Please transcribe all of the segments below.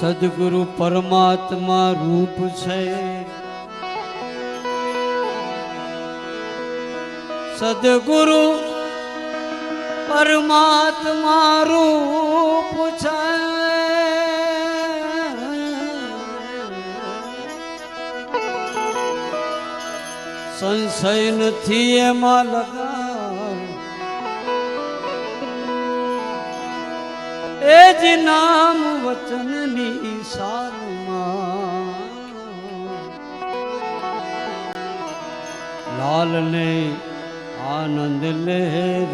સદગુરુ પરમાત્મા રૂપ છે. સદગુરુ પરમાત્મા રૂપ છે. સંશય નથી એમાં લગાવ એ જ નામ વચનની સારમાં. લાલને આનંદ લહેર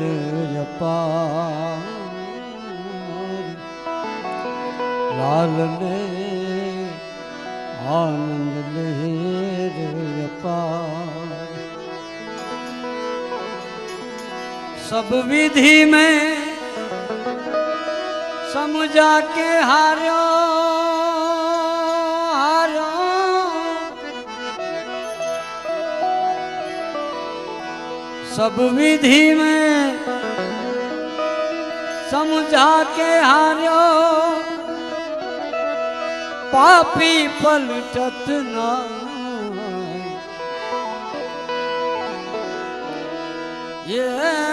અપા લાલને આનંદ લહેર અપા સબ વિધિ મેં समझा के हारो हारो। सब विधि में समझा के हारो। पापी पलटत ना ये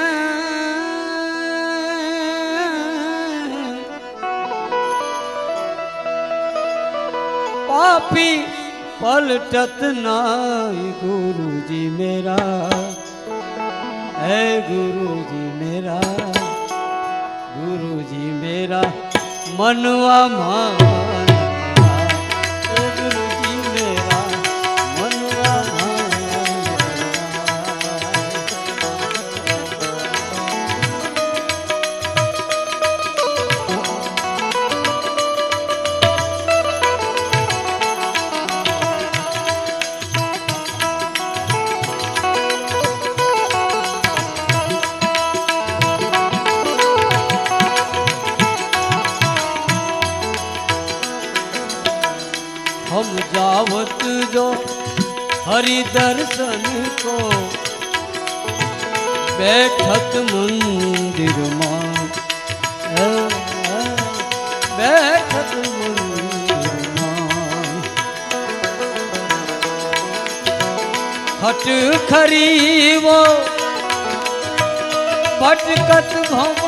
पापी पलटत नाई गुरु जी मेरा। है गुरु जी मेरा गुरु जी मेरा, मनवा मान हरि दर्शन को बैठत मंदिर मां बैठत मंदिर मां हट खरी वो भटकत भवों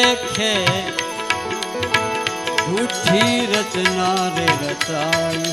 લેખે જૂઠી રચના રે રચાઈ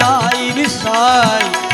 નાઈ વિસાય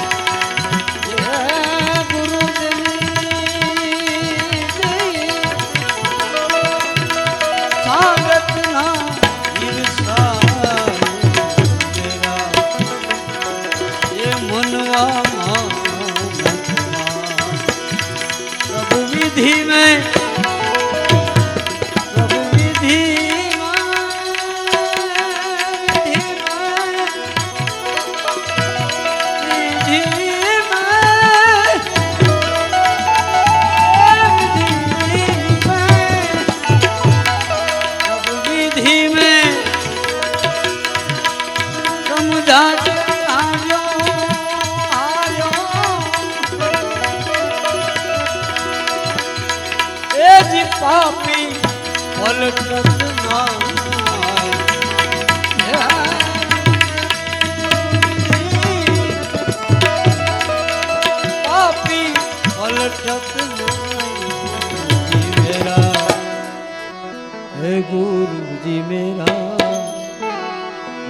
जी मेरा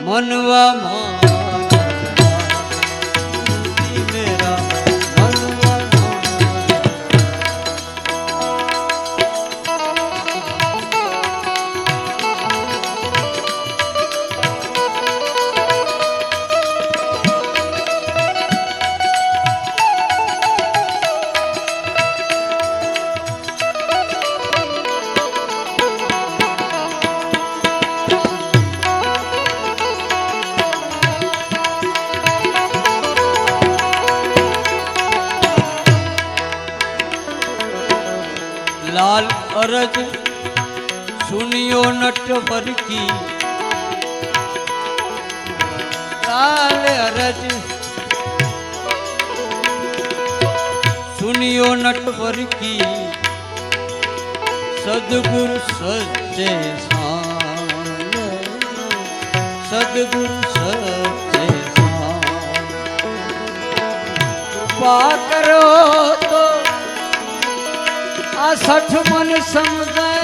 मनवा मा लाल अरज, सुनियो नटवर की लाल अरज, सुनियो नटवर की सदगुरु सच्चे सदगुरु सच्चे कृपा करो આ સઠ મન સમજાય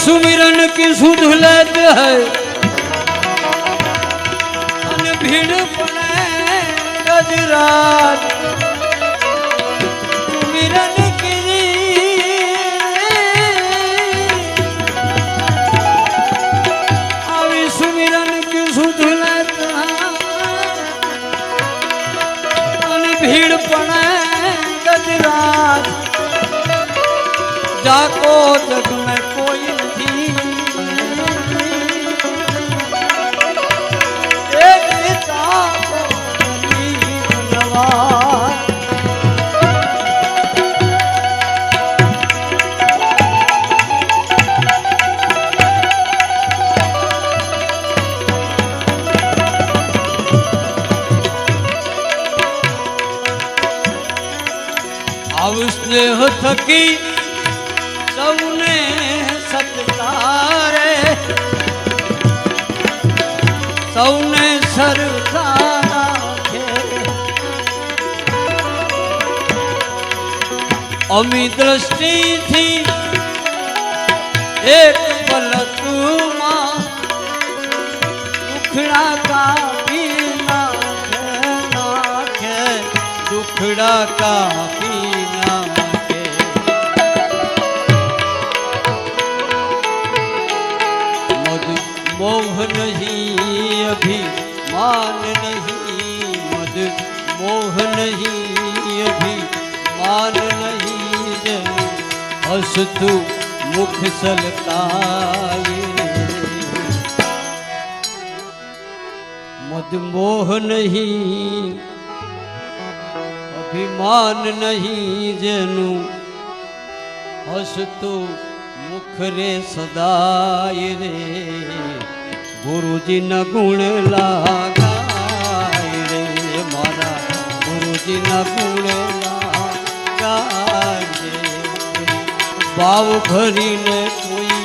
सुमिरन के सुध लेत है। अन भीड़ पड़े गजरात। सुमिरन के अभी सुमिरन के सुध लेत है। अन भीड़ पड़े गजरात। जाको અમી દ્રષ્ટિથી એક પલકમાં દુખડા કાપી નાખે નાખે દુખડા કાપી નાખે મદ મોહ નહીં અભિમાન નહીં મદ મોહ નહીં અભિમાન નહીં જન હસતું મુખ સલકાય મદમોહ નહીં અભિમાન નહીં જેનું હસતું મુખ રે સદાય રે ગુરુજીના ગુણ લાગાય રે મારા ગુરુજીના ગુણ લાગાય ભાવ ભરીને કોઈ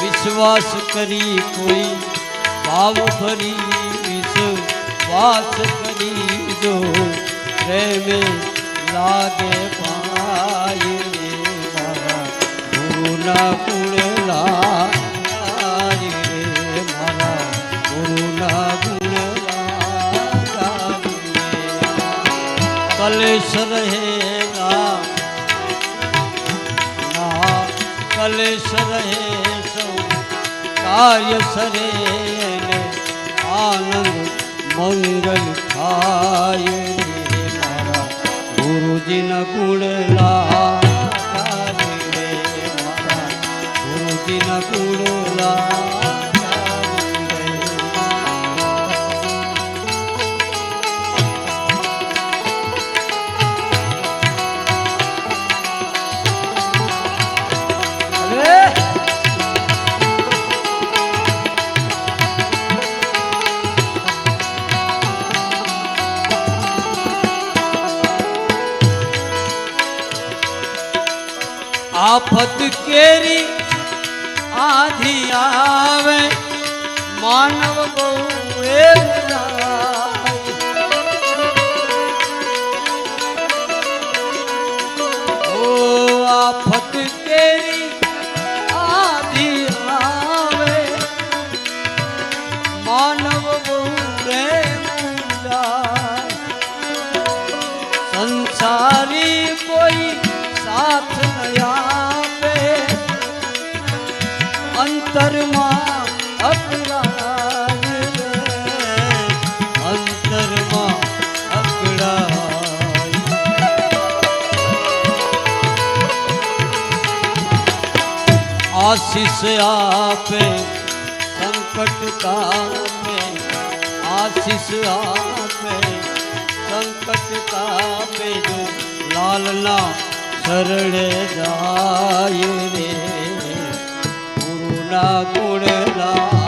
વિશ્વાસ કરી, કોઈ ભાવ ભરી વિશ્વાસ કરી જો પ્રેમે લાગે પાય મારા, ગુરુના ગુણ લાગે મારા, ગુરુના ગુણ કલેશ રહેગા કલેશ સરે સૌ કાર્ય સરે ને આનંદ મંગલ થાય ગુરુજીના ગુણ રામે સંકટ કાપે જો લાલના શરણે જાય રે. ગુરુના ગુણ લા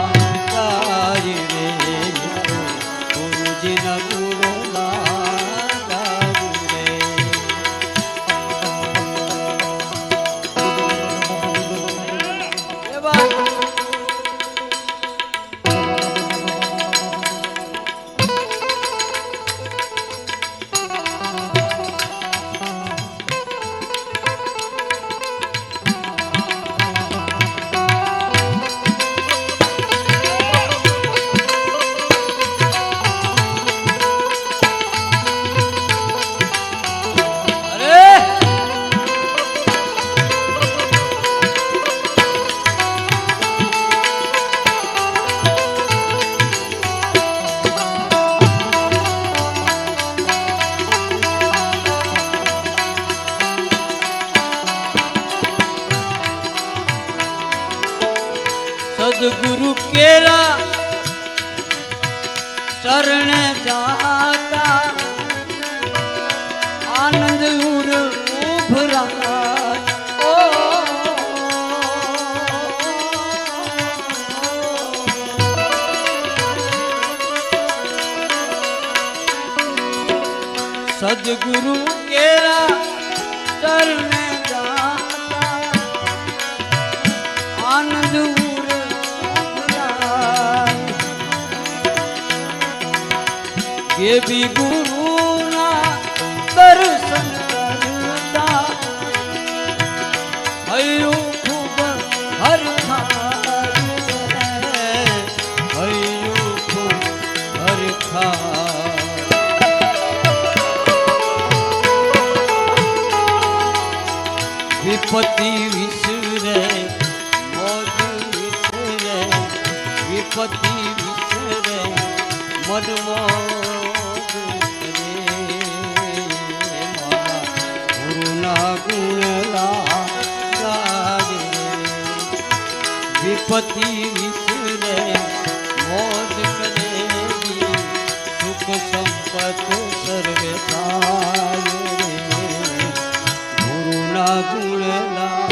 સદગુરુ કેરા ચરણે આનંદ કે બી પતિ વિસરે મોજ કરેલી સુખ સંપત સર્વે થાય ગુરુના ગુણલા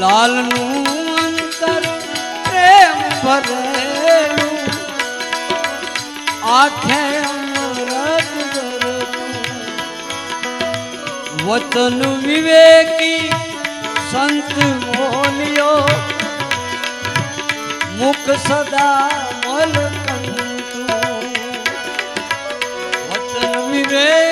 लाल अंतर प्रेम पर आखे अमृत वतन विवेकी संत बोलियो मुख सदा मल वतन विवेक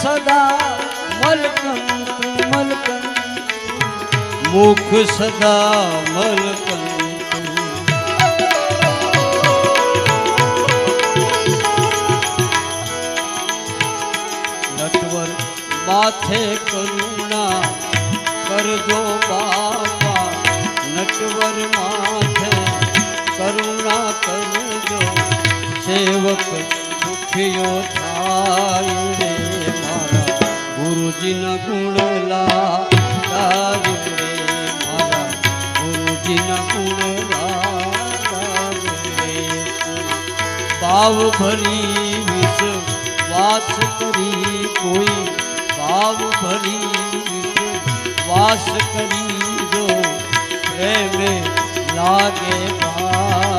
સદા મલકંત મલકંત મુખ સદા મલકંત નટવર માથે કરુણા કરજો બાપા નટવર માથે કરુણા કરજો સેવક સુખિયો થાય ગુરુજીના ગુણલા ગાય રે મારા ગુરુજીના ગુણલા ભાવ ભરી વિષ વાસ કરી કોઈ ભાવ ભરી વાસ કરી જો પ્રેમે લાગે ભાઈ